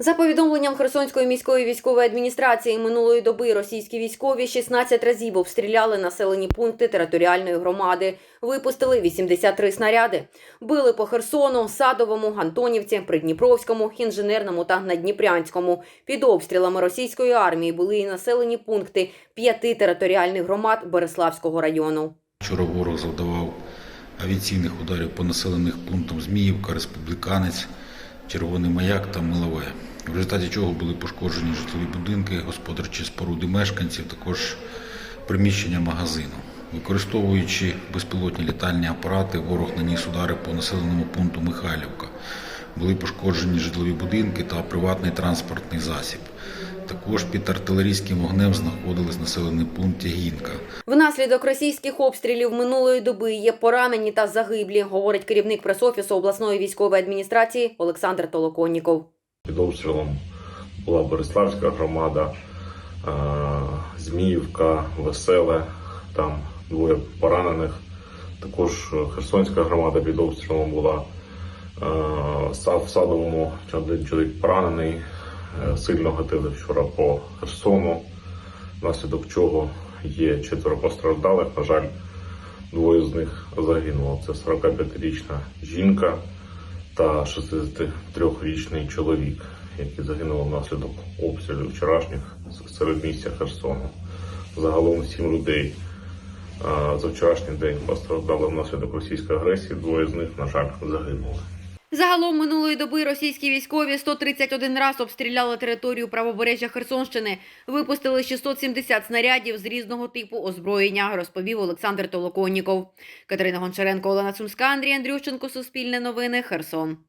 За повідомленням Херсонської міської військової адміністрації минулої доби російські військові 16 разів обстріляли населені пункти територіальної громади. Випустили 83 снаряди. Били по Херсону, Садовому, Антонівці, Придніпровському, Інженерному та Надніпрянському. Під обстрілами російської армії були і населені пункти п'яти територіальних громад Береславського району. Вчора ворог завдавав авіаційних ударів по населених пунктам Зміївка, Республіканець, Червоний Маяк та Милове. В результаті чого були пошкоджені житлові будинки, господарчі споруди мешканців, також приміщення магазину. Використовуючи безпілотні літальні апарати, ворог наніс удари по населеному пункту Михайлівка. Були пошкоджені житлові будинки та приватний транспортний засіб. Також під артилерійським вогнем знаходились населений пункт Тягінка. Внаслідок російських обстрілів минулої доби є поранені та загиблі, говорить керівник пресофісу обласної військової адміністрації Олександр Толоконніков. Під обстрілом була Бориславська громада, е, Зміївка, Веселе, там двоє поранених. Також Херсонська громада під обстрілом була е, в Садовому чоловік поранений, е, сильно гатили вчора по Херсону, внаслідок чого є четверо постраждалих. На жаль, двоє з них загинуло. Це 45-річна жінка та 63-річний чоловік, який загинув внаслідок обстрілів вчорашніх серед місця Херсону. Загалом сім людей за вчорашній день постраждали внаслідок російської агресії. Двоє з них, на жаль, загинули. Загалом минулої доби російські військові 131 раз обстріляли територію правобережжя Херсонщини, випустили 670 снарядів з різного типу озброєння, розповів Олександр Толоконніков. Катерина Гончаренко, Олена Сумська, Андрій Андрющенко, Суспільне новини, Херсон.